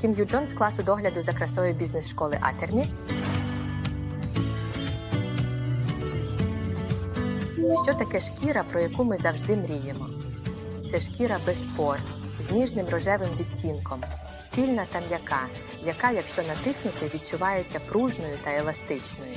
Кім Ю Джон з класу догляду за красою бізнес-школи Атермі. Що таке шкіра, про яку ми завжди мріємо? Це шкіра без пор, з ніжним рожевим відтінком, щільна та м'яка, яка, якщо натиснути, відчувається пружною та еластичною.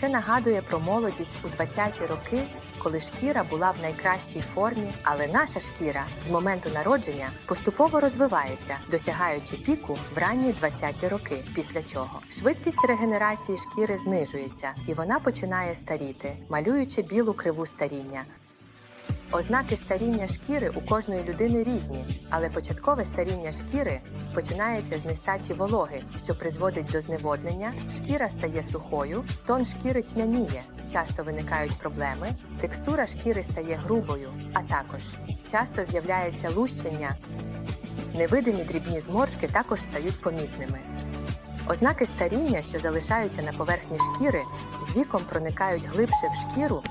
Це нагадує про молодість у 20-ті роки, коли шкіра була в найкращій формі, але наша шкіра з моменту народження поступово розвивається, досягаючи піку в ранні 20-ті роки, після чого швидкість регенерації шкіри знижується, і вона починає старіти, малюючи білу криву старіння. Ознаки старіння шкіри у кожної людини різні, але початкове старіння шкіри починається з нестачі вологи, що призводить до зневоднення, шкіра стає сухою, тон шкіри тьмяніє, часто виникають проблеми, текстура шкіри стає грубою, а також часто з'являється лущення. Невидимі дрібні зморшки також стають помітними. Ознаки старіння, що залишаються на поверхні шкіри, з віком проникають глибше в шкіру.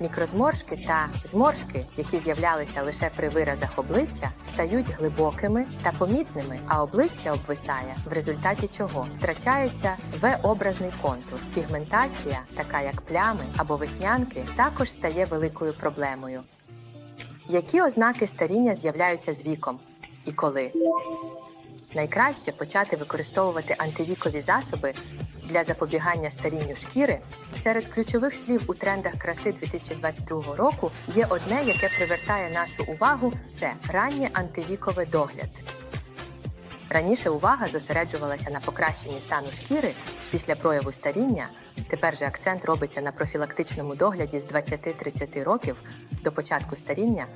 Мікрозморшки та зморшки, які з'являлися лише при виразах обличчя, стають глибокими та помітними, а обличчя обвисає, в результаті чого втрачається В-образний контур. Пігментація, така як плями або веснянки, також стає великою проблемою. Які ознаки старіння з'являються з віком і коли? Найкраще почати використовувати антивікові засоби для запобігання старінню шкіри. Серед ключових слів у трендах краси 2022 року є одне, яке привертає нашу увагу: це раннє антивіковий догляд. Раніше увага зосереджувалася на покращенні стану шкіри після прояву старіння. Тепер же акцент робиться на профілактичному догляді з 20-30 років до початку старіння.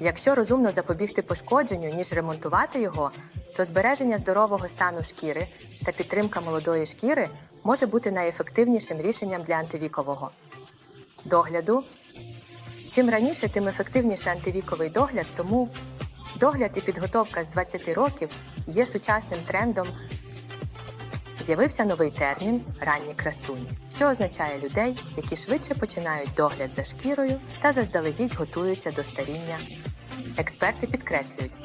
Якщо розумно запобігти пошкодженню, ніж ремонтувати його, то збереження здорового стану шкіри та підтримка молодої шкіри може бути найефективнішим рішенням для антивікового догляду. Чим раніше, тим ефективніше антивіковий догляд, тому догляд і підготовка з 20 років є сучасним трендом. З'явився новий термін ранні красуні, що означає людей, які швидше починають догляд за шкірою та заздалегідь готуються до старіння. Експерти підкреслюють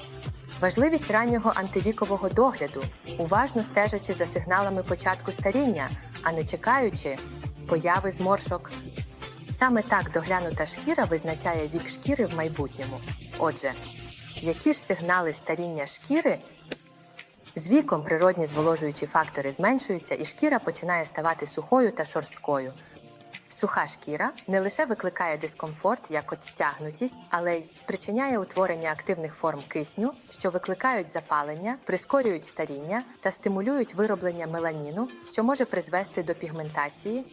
важливість раннього антивікового догляду, уважно стежачи за сигналами початку старіння, а не чекаючи появи зморшок. Саме так доглянута шкіра визначає вік шкіри в майбутньому. Отже, які ж сигнали старіння шкіри з віком природні зволожуючі фактори зменшуються, і шкіра починає ставати сухою та шорсткою. Суха шкіра не лише викликає дискомфорт, як от стягнутість, але й спричиняє утворення активних форм кисню, що викликають запалення, прискорюють старіння та стимулюють вироблення меланіну, що може призвести до пігментації.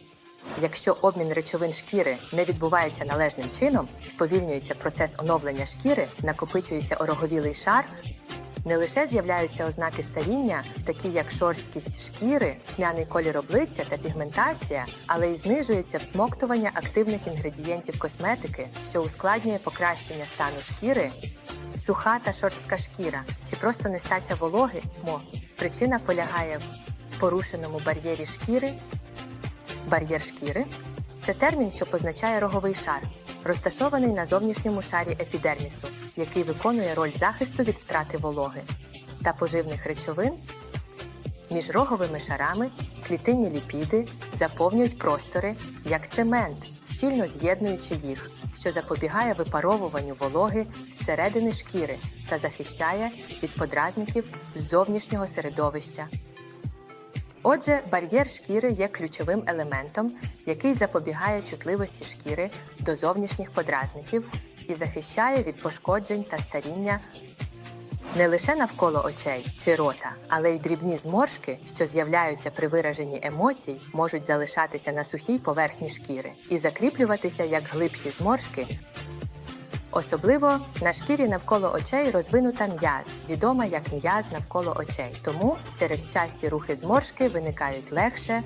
Якщо обмін речовин шкіри не відбувається належним чином, сповільнюється процес оновлення шкіри, накопичується ороговілий шар, не лише з'являються ознаки старіння, такі як шорсткість шкіри, тьмяний колір обличчя та пігментація, але й знижується всмоктування активних інгредієнтів косметики, що ускладнює покращення стану шкіри, суха та шорстка шкіра чи просто нестача вологи. Мо причина полягає в порушеному бар'єрі шкіри. Бар'єр шкіри це термін, що позначає роговий шар, розташований на зовнішньому шарі епідермісу, який виконує роль захисту від втрати вологи та поживних речовин. Між роговими шарами клітинні ліпіди заповнюють простори як цемент, щільно з'єднуючи їх, що запобігає випаровуванню вологи зсередини шкіри та захищає від подразників з зовнішнього середовища. Отже, бар'єр шкіри є ключовим елементом, який запобігає чутливості шкіри до зовнішніх подразників і захищає від пошкоджень та старіння не лише навколо очей чи рота, але й дрібні зморшки, що з'являються при вираженні емоцій, можуть залишатися на сухій поверхні шкіри і закріплюватися як глибші зморшки Особливо на шкірі навколо очей розвинута м'яз, відома як м'яз навколо очей. Тому через часті рухи зморшки виникають легше.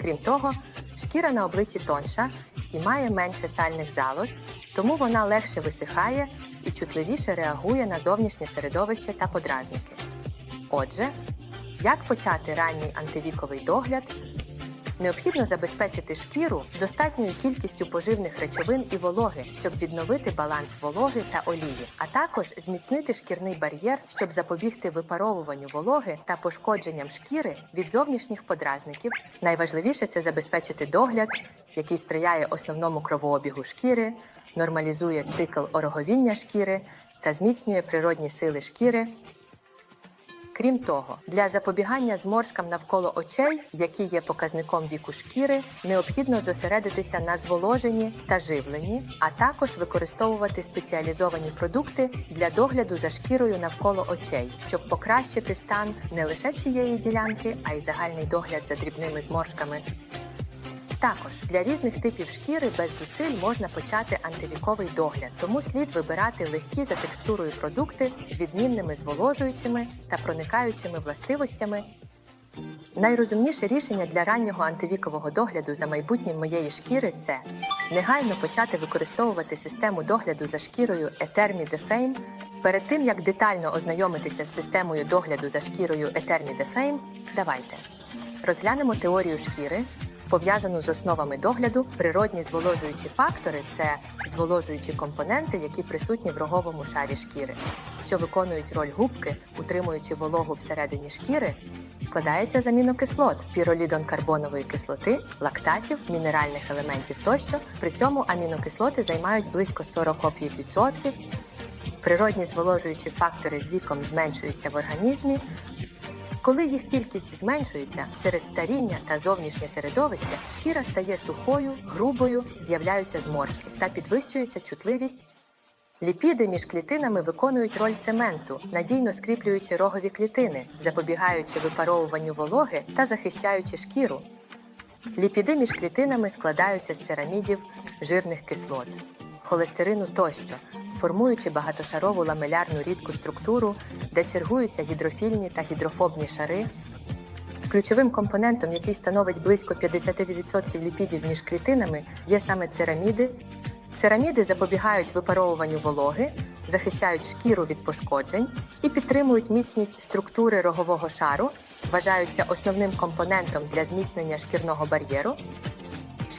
Крім того, шкіра на обличчі тонша і має менше сальних залоз, тому вона легше висихає і чутливіше реагує на зовнішнє середовище та подразники. Отже, як почати ранній антивіковий догляд? Необхідно забезпечити шкіру достатньою кількістю поживних речовин і вологи, щоб відновити баланс вологи та олії, а також зміцнити шкірний бар'єр, щоб запобігти випаровуванню вологи та пошкодженням шкіри від зовнішніх подразників. Найважливіше це забезпечити догляд, який сприяє основному кровообігу шкіри, нормалізує цикл ороговіння шкіри та зміцнює природні сили шкіри. Крім того, для запобігання зморшкам навколо очей, які є показником віку шкіри, необхідно зосередитися на зволоженні та живленні, а також використовувати спеціалізовані продукти для догляду за шкірою навколо очей, щоб покращити стан не лише цієї ділянки, а й загальний догляд за дрібними зморшками. Також для різних типів шкіри без зусиль можна почати антивіковий догляд, тому слід вибирати легкі за текстурою продукти з відмінними зволожуючими та проникаючими властивостями. Найрозумніше рішення для раннього антивікового догляду за майбутнім моєї шкіри це негайно почати використовувати систему догляду за шкірою The Fame. Перед тим як детально ознайомитися з системою догляду за шкірою The Fame, давайте розглянемо теорію шкіри, пов'язану з основами догляду. Природні зволожуючі фактори це зволожуючі компоненти, які присутні в роговому шарі шкіри, що виконують роль губки, утримуючи вологу всередині шкіри. Складається з амінокислот, піролідонкарбонової кислоти, лактатів, мінеральних елементів тощо. При цьому амінокислоти займають близько 45%. Природні зволожуючі фактори з віком зменшуються в організмі. Коли їх кількість зменшується через старіння та зовнішнє середовище, шкіра стає сухою, грубою, з'являються зморшки та підвищується чутливість. Ліпіди між клітинами виконують роль цементу, надійно скріплюючи рогові клітини, запобігаючи випаровуванню вологи та захищаючи шкіру. Ліпіди між клітинами складаються з церамідів, жирних кислот, холестерину тощо, формуючи багатошарову ламелярну рідку структуру, де чергуються гідрофільні та гідрофобні шари. Ключовим компонентом, який становить близько 50% ліпідів між клітинами, є саме цераміди. Цераміди запобігають випаровуванню вологи, захищають шкіру від пошкоджень і підтримують міцність структури рогового шару, вважаються основним компонентом для зміцнення шкірного бар'єру.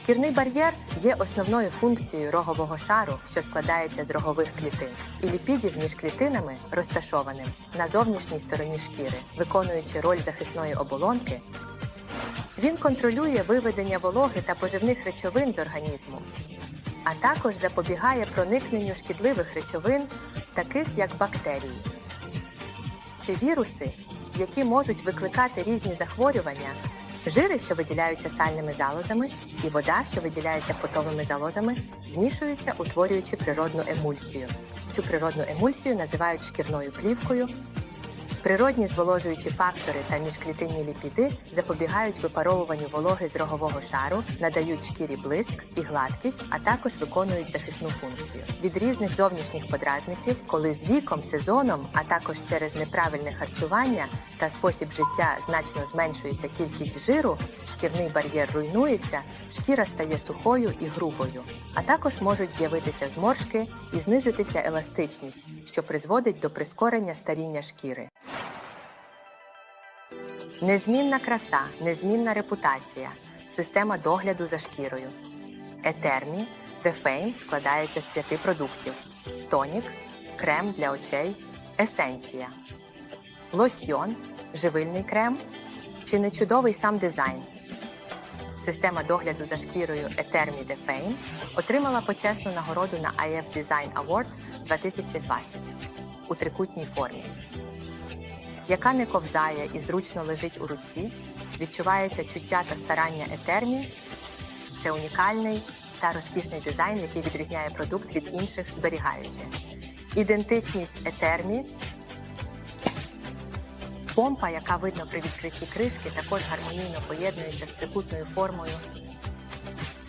Шкірний бар'єр є основною функцією рогового шару, що складається з рогових клітин, і ліпідів між клітинами розташованим на зовнішній стороні шкіри, виконуючи роль захисної оболонки. Він контролює виведення вологи та поживних речовин з організму, а також запобігає проникненню шкідливих речовин, таких як бактерії чи віруси, які можуть викликати різні захворювання, жири, що виділяються сальними залозами, і вода, що виділяється потовими залозами, змішуються, утворюючи природну емульсію. Цю природну емульсію називають шкірною плівкою. Природні зволожуючі фактори та міжклітинні ліпіди запобігають випаровуванню вологи з рогового шару, надають шкірі блиск і гладкість, а також виконують захисну функцію. Від різних зовнішніх подразників, коли з віком, сезоном, а також через неправильне харчування та спосіб життя значно зменшується кількість жиру, шкірний бар'єр руйнується, шкіра стає сухою і грубою. А також можуть з'явитися зморшки і знизитися еластичність, що призводить до прискорення старіння шкіри. Незмінна краса, незмінна репутація, система догляду за шкірою. Етермі The Fame складається з п'яти продуктів: тонік, крем для очей, есенція, лосьйон, живильний крем. Чи не чудовий сам дизайн? Система догляду за шкірою Etermi The Fame отримала почесну нагороду на IF Design Award 2020 у трикутній формі яка не ковзає і зручно лежить у руці, відчувається чуття та старання етермі. Це унікальний та розкішний дизайн, який відрізняє продукт від інших, зберігаючи. Ідентичність етермі. Помпа, яка видно при відкритті кришки, також гармонійно поєднується з трикутною формою.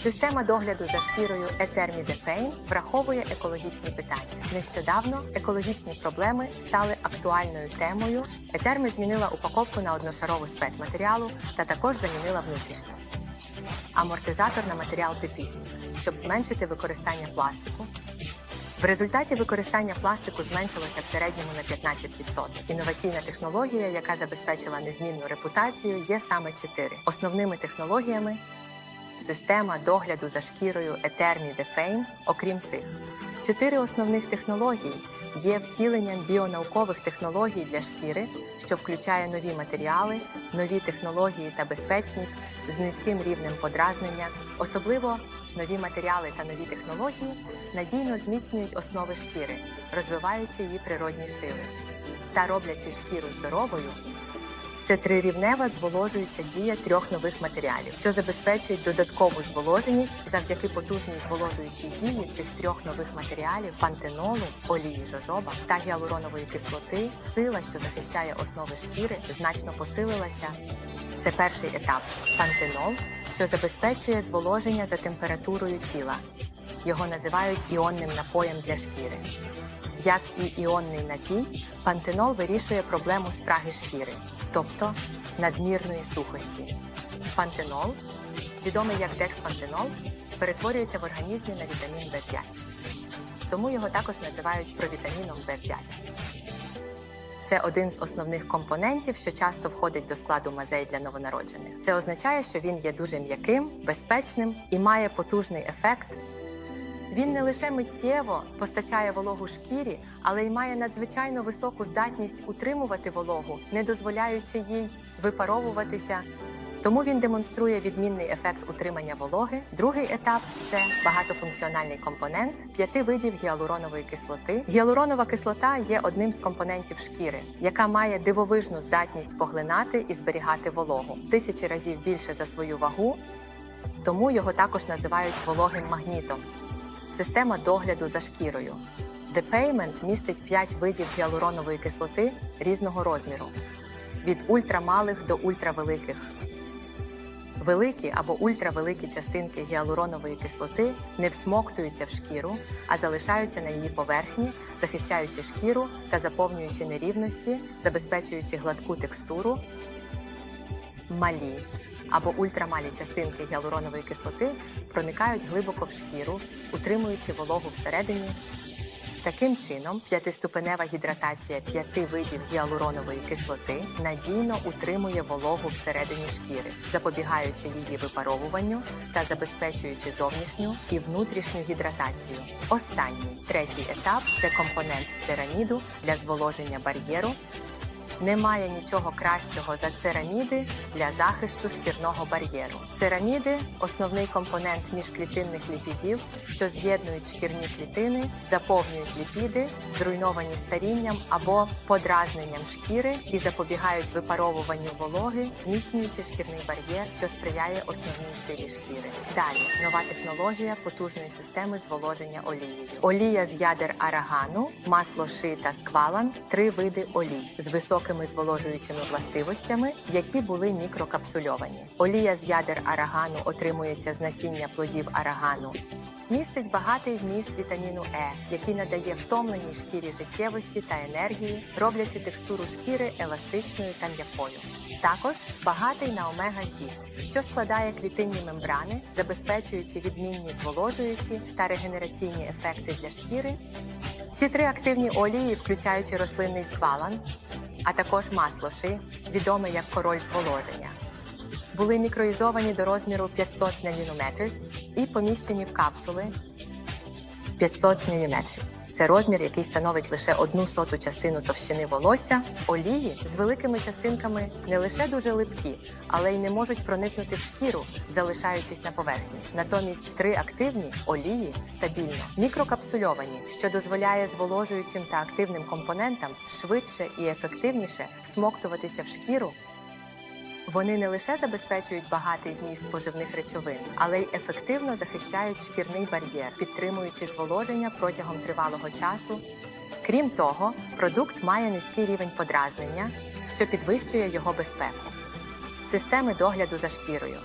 Система догляду за шкірою The враховує екологічні питання. Нещодавно екологічні проблеми стали актуальною темою. Etermi змінила упаковку на одношарову спецматеріалу та також замінила внутрішню. Амортизатор на матеріал PP, щоб зменшити використання пластику. В результаті використання пластику зменшилося в середньому на 15%. Інноваційна технологія, яка забезпечила незмінну репутацію, є саме чотири. Основними технологіями система догляду за шкірою Ethermi Defame, окрім цих. Чотири основних технології є втіленням біонаукових технологій для шкіри, що включає нові матеріали, нові технології та безпечність з низьким рівнем подразнення, особливо нові матеріали та нові технології надійно зміцнюють основи шкіри, розвиваючи її природні сили та роблячи шкіру здоровою. Це трирівнева зволожуюча дія трьох нових матеріалів, що забезпечують додаткову зволоженість завдяки потужній зволожуючій дії цих трьох нових матеріалів пантенолу, олії жожоба та гіалуронової кислоти. Сила, що захищає основи шкіри, значно посилилася. Це перший етап пантенол, що забезпечує зволоження за температурою тіла. Його називають іонним напоєм для шкіри. Як і іонний напій, пантенол вирішує проблему спраги шкіри, тобто надмірної сухості. Пантенол, відомий як декспантенол, перетворюється в організмі на вітамін В5. Тому його також називають провітаміном В5. Це один з основних компонентів, що часто входить до складу мазей для новонароджених. Це означає, що він є дуже м'яким, безпечним і має потужний ефект він не лише миттєво постачає вологу шкірі, але й має надзвичайно високу здатність утримувати вологу, не дозволяючи їй випаровуватися. Тому він демонструє відмінний ефект утримання вологи. Другий етап це багатофункціональний компонент п'яти видів гіалуронової кислоти. Гіалуронова кислота є одним з компонентів шкіри, яка має дивовижну здатність поглинати і зберігати вологу тисячі разів більше за свою вагу. Тому його також називають вологим магнітом. Система догляду за шкірою. Payment містить 5 видів гіалуронової кислоти різного розміру від ультрамалих до ультравеликих. Великі або ультравеликі частинки гіалуронової кислоти не всмоктуються в шкіру, а залишаються на її поверхні, захищаючи шкіру та заповнюючи нерівності, забезпечуючи гладку текстуру. Малі або ультрамалі частинки гіалуронової кислоти проникають глибоко в шкіру, утримуючи вологу всередині. Таким чином, п'ятиступенева гідратація п'яти видів гіалуронової кислоти надійно утримує вологу всередині шкіри, запобігаючи її випаровуванню та забезпечуючи зовнішню і внутрішню гідратацію. Останній третій етап це компонент цераміду для зволоження бар'єру немає нічого кращого за цераміди для захисту шкірного бар'єру. Цераміди основний компонент міжклітинних ліпідів, що з'єднують шкірні клітини, заповнюють ліпіди, зруйновані старінням або подразненням шкіри і запобігають випаровуванню вологи, зміцнюючи шкірний бар'єр, що сприяє основній силі шкіри. Далі нова технологія потужної системи зволоження олією. Олія з ядер арагану, масло ши та сквалан три види олій з високими зволожуючими властивостями, які були мікрокапсульовані. Олія з ядер арагану отримується з насіння плодів арагану. Містить багатий вміст вітаміну Е, який надає втомленій шкірі життєвості та енергії, роблячи текстуру шкіри еластичною та м'якою. Також багатий на омега-6, що складає клітинні мембрани, забезпечуючи відмінні зволожуючі та регенераційні ефекти для шкіри. Ці три активні олії, включаючи рослинний сквалан, а також масло ши, відоме як король зволоження, були мікроїзовані до розміру 500 нанонометрів і поміщені в капсули 500 мм. Це розмір, який становить лише одну соту частину товщини волосся. Олії з великими частинками не лише дуже липкі, але й не можуть проникнути в шкіру, залишаючись на поверхні. Натомість три активні олії стабільно мікрокапсульовані, що дозволяє зволожуючим та активним компонентам швидше і ефективніше всмоктуватися в шкіру. Вони не лише забезпечують багатий вміст поживних речовин, але й ефективно захищають шкірний бар'єр, підтримуючи зволоження протягом тривалого часу. Крім того, продукт має низький рівень подразнення, що підвищує його безпеку. Системи догляду за шкірою.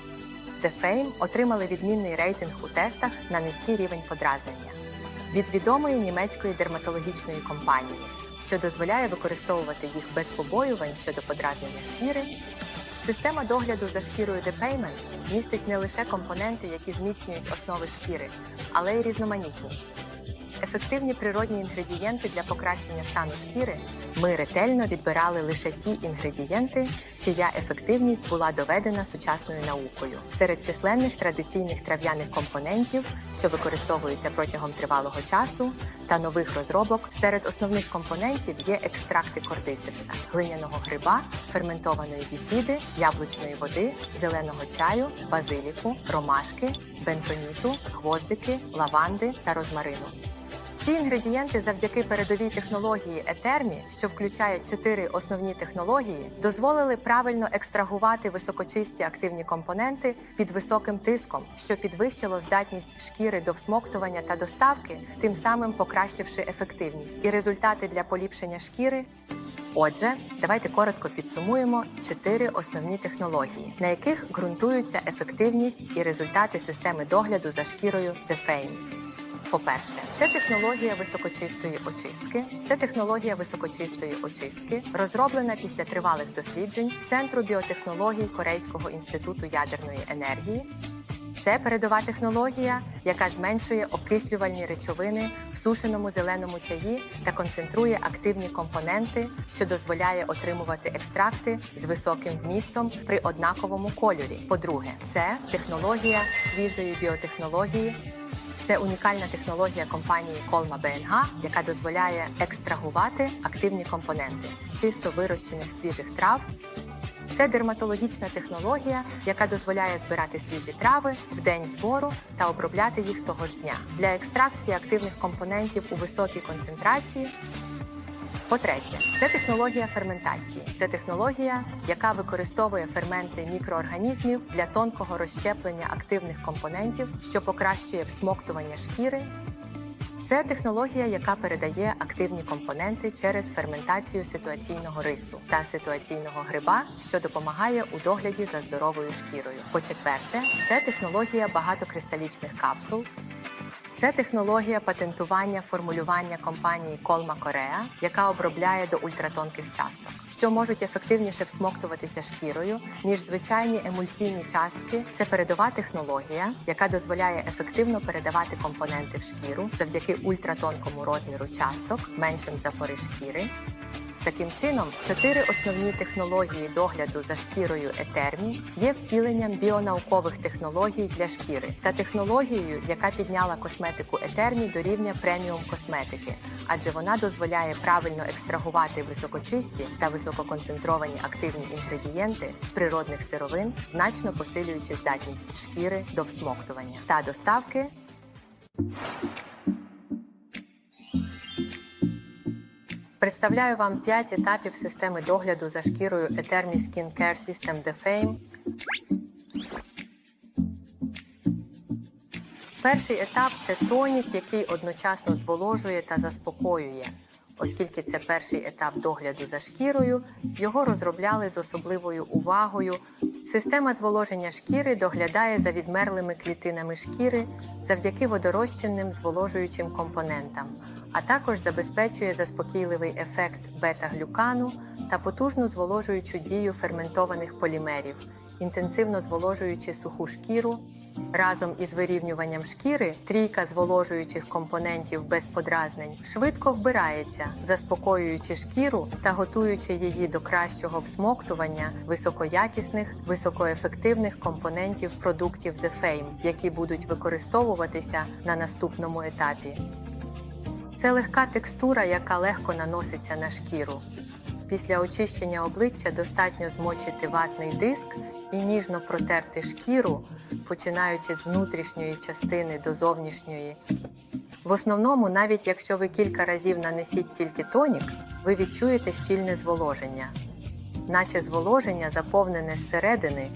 The Fame отримали відмінний рейтинг у тестах на низький рівень подразнення від відомої німецької дерматологічної компанії, що дозволяє використовувати їх без побоювань щодо подразнення шкіри. Система догляду за шкірою Payment містить не лише компоненти, які зміцнюють основи шкіри, але й різноманітні. Ефективні природні інгредієнти для покращення стану шкіри, ми ретельно відбирали лише ті інгредієнти, чия ефективність була доведена сучасною наукою. Серед численних традиційних трав'яних компонентів, що використовуються протягом тривалого часу, та нових розробок серед основних компонентів є екстракти кордицепса, глиняного гриба, ферментованої біфіди, яблучної води, зеленого чаю, базиліку, ромашки, бентоніту, гвоздики, лаванди та розмарину. Ці інгредієнти завдяки передовій технології Етермі, що включає чотири основні технології, дозволили правильно екстрагувати високочисті активні компоненти під високим тиском, що підвищило здатність шкіри до всмоктування та доставки, тим самим покращивши ефективність і результати для поліпшення шкіри. Отже, давайте коротко підсумуємо чотири основні технології, на яких ґрунтуються ефективність і результати системи догляду за шкірою DeFame. По-перше, це технологія високочистої очистки. Це технологія високочистої очистки, розроблена після тривалих досліджень Центру біотехнологій Корейського інституту ядерної енергії. Це передова технологія, яка зменшує окислювальні речовини в сушеному зеленому чаї та концентрує активні компоненти, що дозволяє отримувати екстракти з високим вмістом при однаковому кольорі. По-друге, це технологія свіжої біотехнології. Це унікальна технологія компанії Колма БНГ, яка дозволяє екстрагувати активні компоненти з чисто вирощених свіжих трав. Це дерматологічна технологія, яка дозволяє збирати свіжі трави в день збору та обробляти їх того ж дня для екстракції активних компонентів у високій концентрації. По-третє, це технологія ферментації. Це технологія, яка використовує ферменти мікроорганізмів для тонкого розщеплення активних компонентів, що покращує всмоктування шкіри. Це технологія, яка передає активні компоненти через ферментацію ситуаційного рису та ситуаційного гриба, що допомагає у догляді за здоровою шкірою. По-четверте, це технологія багатокристалічних капсул. Це технологія патентування формулювання компанії Колма Корея, яка обробляє до ультратонких часток, що можуть ефективніше всмоктуватися шкірою, ніж звичайні емульсійні частки. Це передова технологія, яка дозволяє ефективно передавати компоненти в шкіру завдяки ультратонкому розміру часток, меншим за пори шкіри. Таким чином, чотири основні технології догляду за шкірою Етермі є втіленням біонаукових технологій для шкіри та технологією, яка підняла косметику Етермі до рівня преміум косметики, адже вона дозволяє правильно екстрагувати високочисті та висококонцентровані активні інгредієнти з природних сировин, значно посилюючи здатність шкіри до всмоктування. Та доставки Представляю вам 5 етапів системи догляду за шкірою Etermi Skin Care System DeFame. Перший етап це тонік, який одночасно зволожує та заспокоює. Оскільки це перший етап догляду за шкірою, його розробляли з особливою увагою. Система зволоження шкіри доглядає за відмерлими клітинами шкіри завдяки водорозчинним зволожуючим компонентам, а також забезпечує заспокійливий ефект бета-глюкану та потужну зволожуючу дію ферментованих полімерів, інтенсивно зволожуючи суху шкіру. Разом із вирівнюванням шкіри трійка зволожуючих компонентів без подразнень швидко вбирається, заспокоюючи шкіру та готуючи її до кращого всмоктування високоякісних, високоефективних компонентів продуктів DeFame, які будуть використовуватися на наступному етапі. Це легка текстура, яка легко наноситься на шкіру. Після очищення обличчя достатньо змочити ватний диск і ніжно протерти шкіру, починаючи з внутрішньої частини до зовнішньої. В основному, навіть якщо ви кілька разів нанесіть тільки тонік, ви відчуєте щільне зволоження, наче зволоження заповнене зсередини.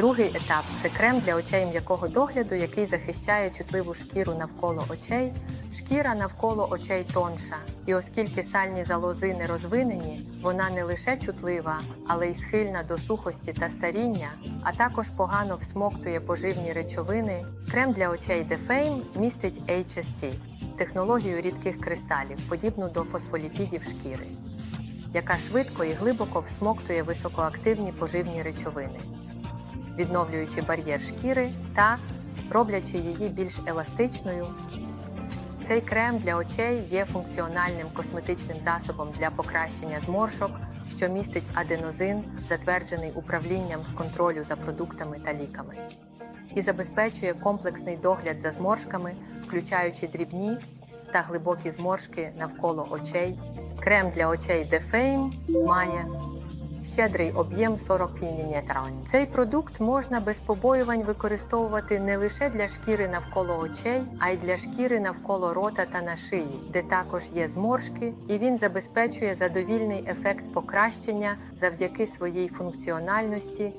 Другий етап це крем для очей м'якого догляду, який захищає чутливу шкіру навколо очей. Шкіра навколо очей тонша, і оскільки сальні залози не розвинені, вона не лише чутлива, але й схильна до сухості та старіння, а також погано всмоктує поживні речовини. Крем для очей DeFame містить HST – технологію рідких кристалів, подібну до фосфоліпідів шкіри, яка швидко і глибоко всмоктує високоактивні поживні речовини відновлюючи бар'єр шкіри та роблячи її більш еластичною. Цей крем для очей є функціональним косметичним засобом для покращення зморшок, що містить аденозин, затверджений управлінням з контролю за продуктами та ліками, і забезпечує комплексний догляд за зморшками, включаючи дрібні та глибокі зморшки навколо очей. Крем для очей Defame має щедрий об'єм 40 мл. Цей продукт можна без побоювань використовувати не лише для шкіри навколо очей, а й для шкіри навколо рота та на шиї, де також є зморшки, і він забезпечує задовільний ефект покращення завдяки своїй функціональності.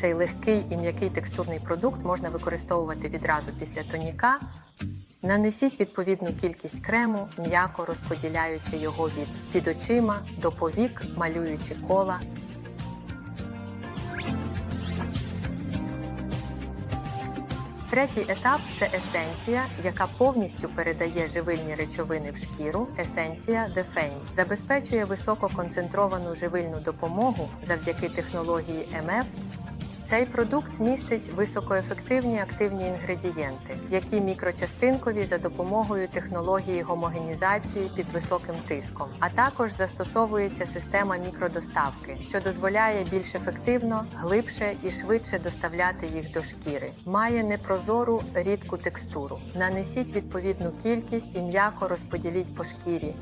Цей легкий і м'який текстурний продукт можна використовувати відразу після тоніка. Нанесіть відповідну кількість крему, м'яко розподіляючи його від під очима до повік, малюючи кола. Третій етап це есенція, яка повністю передає живильні речовини в шкіру. Есенція Fame забезпечує висококонцентровану живильну допомогу завдяки технології МФ цей продукт містить високоефективні активні інгредієнти, які мікрочастинкові за допомогою технології гомогенізації під високим тиском, а також застосовується система мікродоставки, що дозволяє більш ефективно, глибше і швидше доставляти їх до шкіри. Має непрозору рідку текстуру. Нанесіть відповідну кількість і м'яко розподіліть по шкірі.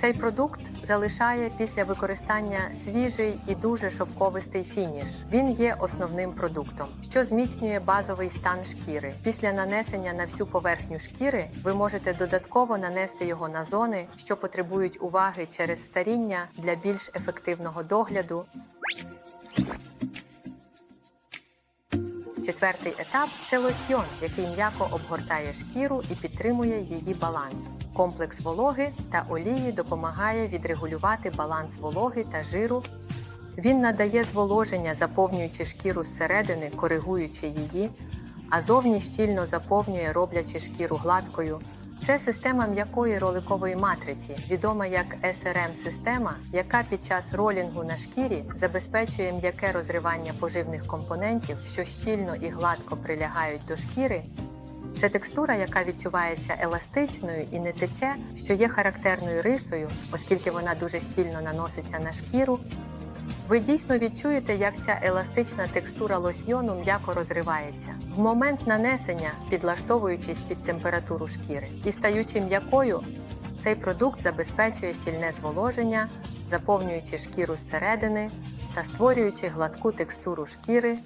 Цей продукт залишає після використання свіжий і дуже шовковистий фініш. Він є основним продуктом, що зміцнює базовий стан шкіри. Після нанесення на всю поверхню шкіри ви можете додатково нанести його на зони, що потребують уваги через старіння для більш ефективного догляду. Четвертий етап це лосьйон, який м'яко обгортає шкіру і підтримує її баланс. Комплекс вологи та олії допомагає відрегулювати баланс вологи та жиру. Він надає зволоження, заповнюючи шкіру зсередини, коригуючи її, а зовні щільно заповнює, роблячи шкіру гладкою. Це система м'якої роликової матриці, відома як SRM-система, яка під час ролінгу на шкірі забезпечує м'яке розривання поживних компонентів, що щільно і гладко прилягають до шкіри. Це текстура, яка відчувається еластичною і не тече, що є характерною рисою, оскільки вона дуже щільно наноситься на шкіру. Ви дійсно відчуєте, як ця еластична текстура лосьйону м'яко розривається. В момент нанесення, підлаштовуючись під температуру шкіри і стаючи м'якою, цей продукт забезпечує щільне зволоження, заповнюючи шкіру зсередини та створюючи гладку текстуру шкіри.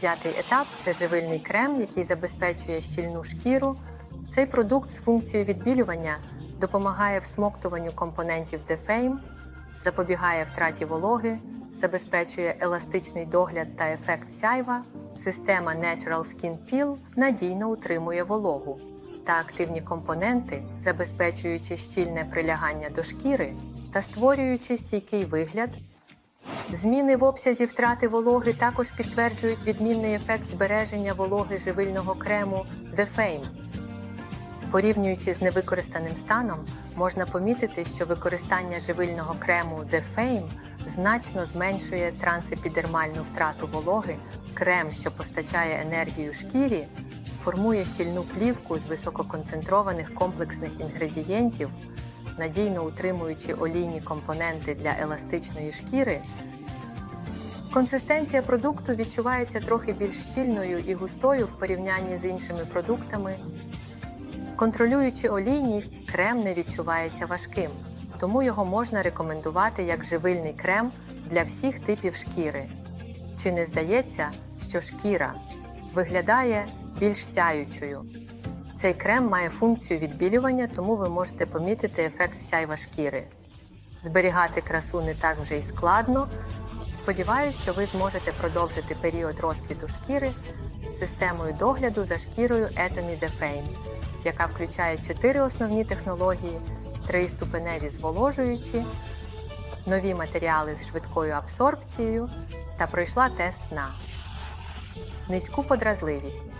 П'ятий етап це живильний крем, який забезпечує щільну шкіру. Цей продукт з функцією відбілювання допомагає всмоктуванню компонентів Defame, запобігає втраті вологи, забезпечує еластичний догляд та ефект сяйва. Система Natural Skin Peel надійно утримує вологу та активні компоненти, забезпечуючи щільне прилягання до шкіри та створюючи стійкий вигляд. Зміни в обсязі втрати вологи також підтверджують відмінний ефект збереження вологи живильного крему The Fame. Порівнюючи з невикористаним станом, можна помітити, що використання живильного крему The Fame значно зменшує трансепідермальну втрату вологи. Крем, що постачає енергію шкірі, формує щільну плівку з висококонцентрованих комплексних інгредієнтів, надійно утримуючи олійні компоненти для еластичної шкіри. Консистенція продукту відчувається трохи більш щільною і густою в порівнянні з іншими продуктами. Контролюючи олійність, крем не відчувається важким, тому його можна рекомендувати як живильний крем для всіх типів шкіри. Чи не здається, що шкіра виглядає більш сяючою? Цей крем має функцію відбілювання, тому ви можете помітити ефект сяйва шкіри. Зберігати красу не так вже й складно. Сподіваюсь, що ви зможете продовжити період розквіту шкіри з системою догляду за шкірою Atomy Defame, яка включає чотири основні технології, триступеневі зволожуючі, нові матеріали з швидкою абсорбцією та пройшла тест на низьку подразливість,